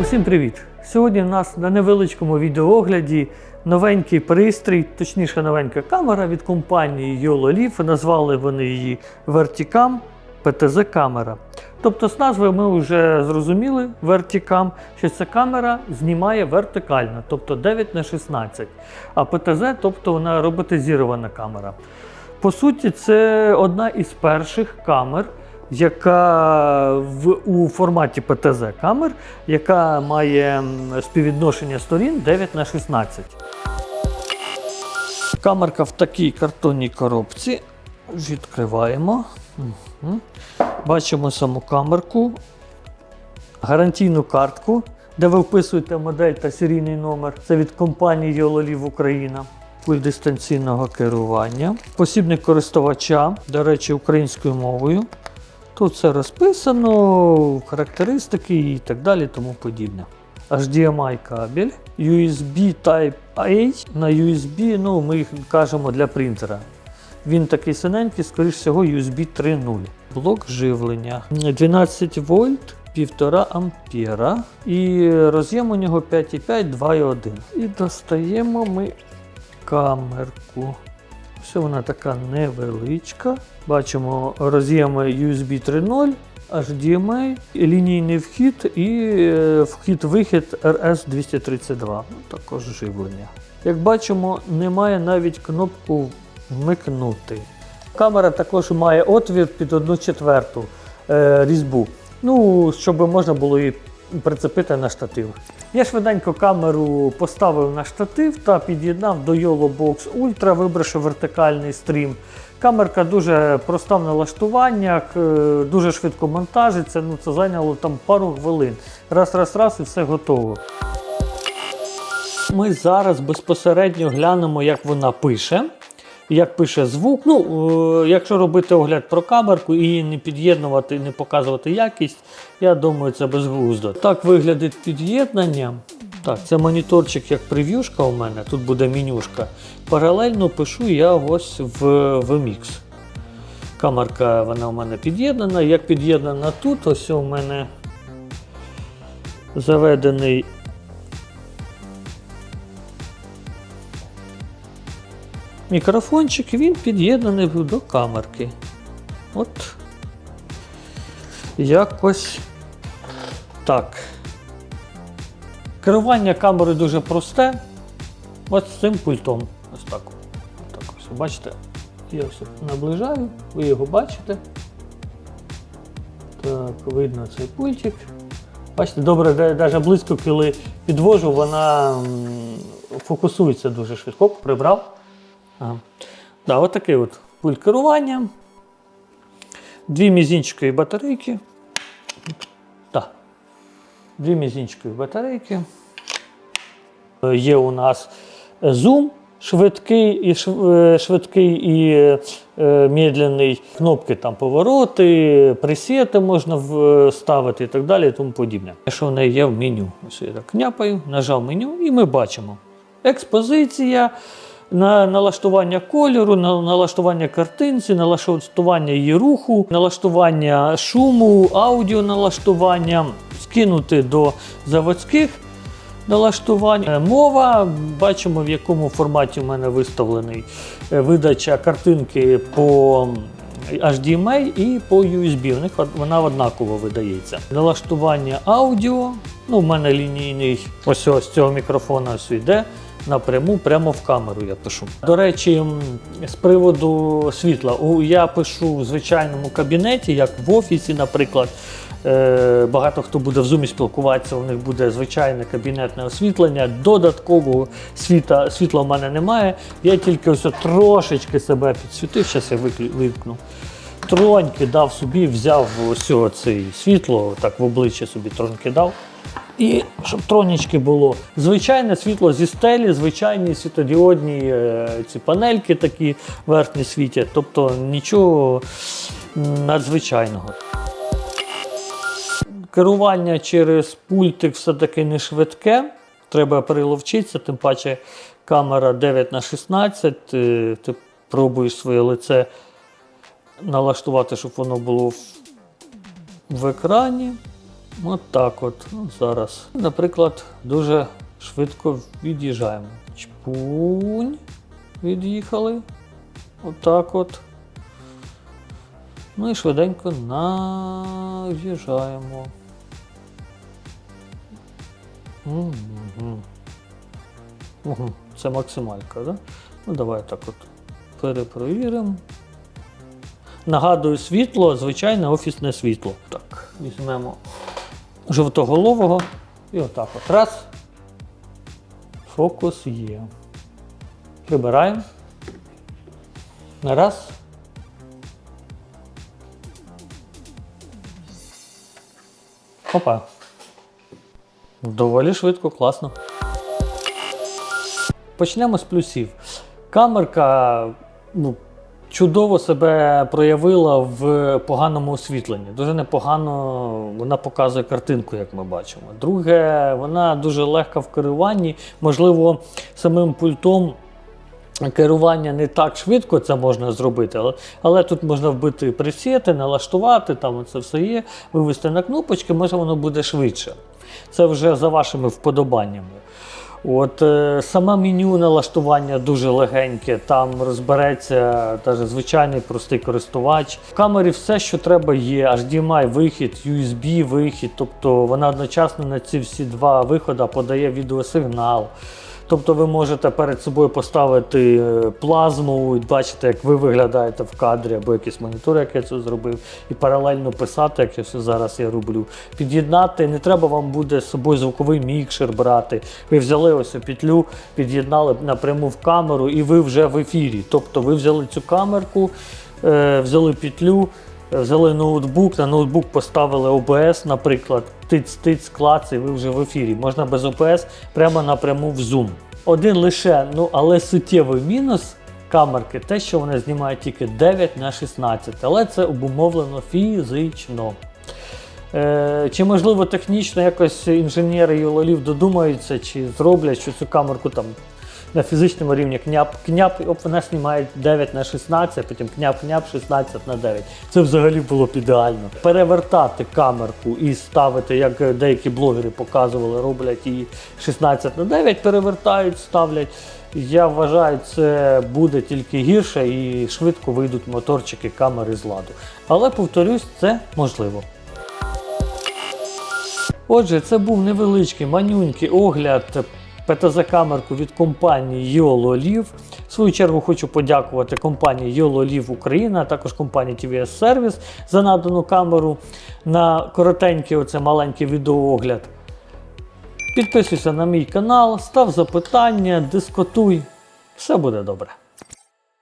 Усім привіт! Сьогодні у нас на невеличкому відеоогляді новенький пристрій, точніше новенька камера від компанії YOLOLIV. Назвали вони її Verticam PTZ камера. Тобто з назви ми вже зрозуміли Verticam, що ця камера знімає вертикально, тобто 9 на 16. А PTZ, тобто вона роботизована камера. По суті, це одна із перших камер, яка в, у форматі PTZ камер, яка має співвідношення сторін 9 на 16. Камерка в такій картонній коробці. Відкриваємо. Бачимо саму камерку, гарантійну картку, де ви вписуєте модель та серійний номер. Це від компанії YOLOLIV Україна. Пульт дистанційного керування, посібник користувача, до речі, українською мовою. Тут все розписано, характеристики і так далі, тому подібне. HDMI кабель, USB Type-A на USB, ну ми їх кажемо для принтера. Він такий синенький, скоріш всього, USB 3.0. Блок живлення 12 вольт, 1,5 ампера. І роз'єм у нього 5,5, 2,1. І достаємо ми камерку. Все вона така невеличка. Бачимо роз'єми USB 3.0, HDMI, лінійний вхід і е, вхід-вихід RS232. Ну, також живлення. Як бачимо, немає навіть кнопку вмикнути. Камера також має отвір під 1 четверту е, різьбу. Ну, щоб можна було її прицепити на штатив. Я швиденько камеру поставив на штатив та під'єднав до YOLO Box Ultra, вибравши вертикальний стрім. Камерка дуже проста в налаштуваннях, е, дуже швидко монтажиться. Ну, це зайняло там пару хвилин. Раз, раз, раз і все готово. Ми зараз безпосередньо глянемо, як вона пише. Як пише звук. Ну, е, якщо робити огляд про камерку і не під'єднувати, не показувати якість, я думаю, це безглуздо. Так виглядить під'єднання. Так, це моніторчик як прев'юшка у мене, тут буде менюшка. Паралельно пишу я ось в VMix. Камерка вона у мене під'єднана. Як під'єднана тут, ось у мене заведений мікрофончик, він під'єднаний до камерки. От якось так. Керування камерою дуже просте. От з цим пультом. Ось так. Ось так ось. Бачите? Я все наближаю, ви його бачите. Так, видно цей пультик. Бачите, добре, навіть близько, коли підвожу, вона фокусується дуже швидко. Прибрав. Ага. Да, от такий от пульт керування. Дві мізінчикові батарейки. Так. Дві мізінчикові батарейки. Е, Є у нас зум швидкий і е, швидкий і е, медленний. Кнопки там повороти, пресети можна в- ставити і так далі і тому подібне. Що в неї є в меню? Ось я так княпаю, нажав меню і ми бачимо. Експозиція, на налаштування кольору, на налаштування картинці, налаштування її руху, налаштування шуму, аудіо налаштування, скинути до заводських налаштувань. Е, Мова, бачимо, в якому форматі в мене виставлений е, видача картинки по HDMI і по USB. У них вона однаково видається. Налаштування аудіо. Ну, в мене лінійний ось ось з цього мікрофона ось йде. Напряму прямо в камеру я пишу. До речі, з приводу світла, я пишу в звичайному кабінеті, як в офісі, наприклад. Е, Багато хто буде в зумі спілкуватися, у них буде звичайне кабінетне освітлення. Додаткового світа, світла в мене немає. Я тільки ось трошечки себе підсвітив, зараз я вимкну. Троньки дав собі, взяв ось це світло, так в обличчя собі троньки дав. І щоб тронічки було звичайне світло зі стелі, звичайні світодіодні е, ці панельки такі верхні світять, тобто нічого надзвичайного. Керування через пультик все-таки не швидке. Треба приловчитися, тим паче камера 9 на 16. е, Ти пробуєш своє лице налаштувати, щоб воно було в екрані. От так от. Зараз. Наприклад, дуже швидко від'їжджаємо. Чпунь. Від'їхали. Отак от. Ну і швиденько наїжджаємо. Угу. Це максималька, да? Ну давай так от перепровіримо. Нагадую, світло, звичайне офісне світло. Так, візьмемо жовтоголового і отак от. Раз. Фокус є. Прибираємо. Раз. Опа. Доволі швидко, класно. Почнемо з плюсів. Камерка ну, чудово себе проявила в поганому освітленні. Дуже непогано вона показує картинку, як ми бачимо. Друге, вона дуже легка в керуванні. Можливо, самим пультом керування не так швидко це можна зробити, але, але тут можна вбити пресети, налаштувати, там це все є, вивести на кнопочки, може воно буде швидше. Це вже за вашими вподобаннями. От е, саме меню налаштування дуже легеньке, там розбереться даже звичайний простий користувач. В камері все, що треба, є: HDMI вихід, USB вихід, тобто вона одночасно на ці всі два виходи подає відеосигнал. Тобто ви можете перед собою поставити е, плазму і бачити, як ви виглядаєте в кадрі, або якийсь монітор, як я це зробив, і паралельно писати, як я все зараз я роблю. Під'єднати, не треба вам буде з собою звуковий мікшер брати. Ви взяли ось петлю, під'єднали напряму в камеру, і ви вже в ефірі. Тобто ви взяли цю камерку, е, взяли петлю. Взяли ноутбук, на ноутбук поставили OBS, наприклад, тиць-тиць, клац, і ви вже в ефірі. Можна без OBS прямо напряму в Zoom. Один лише, ну але суттєвий мінус камерки, те, що вона знімає тільки 9 на 16, але це обумовлено фізично. Е, чи можливо технічно якось інженери юлолів додумаються, чи зроблять, що цю камерку там на фізичному рівні княп-княп, і оп, вона знімає 9 на 16, потім княп-княп 16 на 9. Це взагалі було б ідеально. Перевертати камерку і ставити, як деякі блогери показували, роблять її 16 на 9, перевертають, ставлять. Я вважаю, це буде тільки гірше і швидко вийдуть моторчики камери з ладу. Але повторюсь, це можливо. Отже, це був невеличкий манюнький огляд ПТЗ-камерку від компанії YOLOLIV. В свою чергу хочу подякувати компанії YOLOLIV Україна, а також компанії TVS Service за надану камеру на коротенький оце маленький відеоогляд. Підписуйся на мій канал, став запитання, дискутуй. Все буде добре.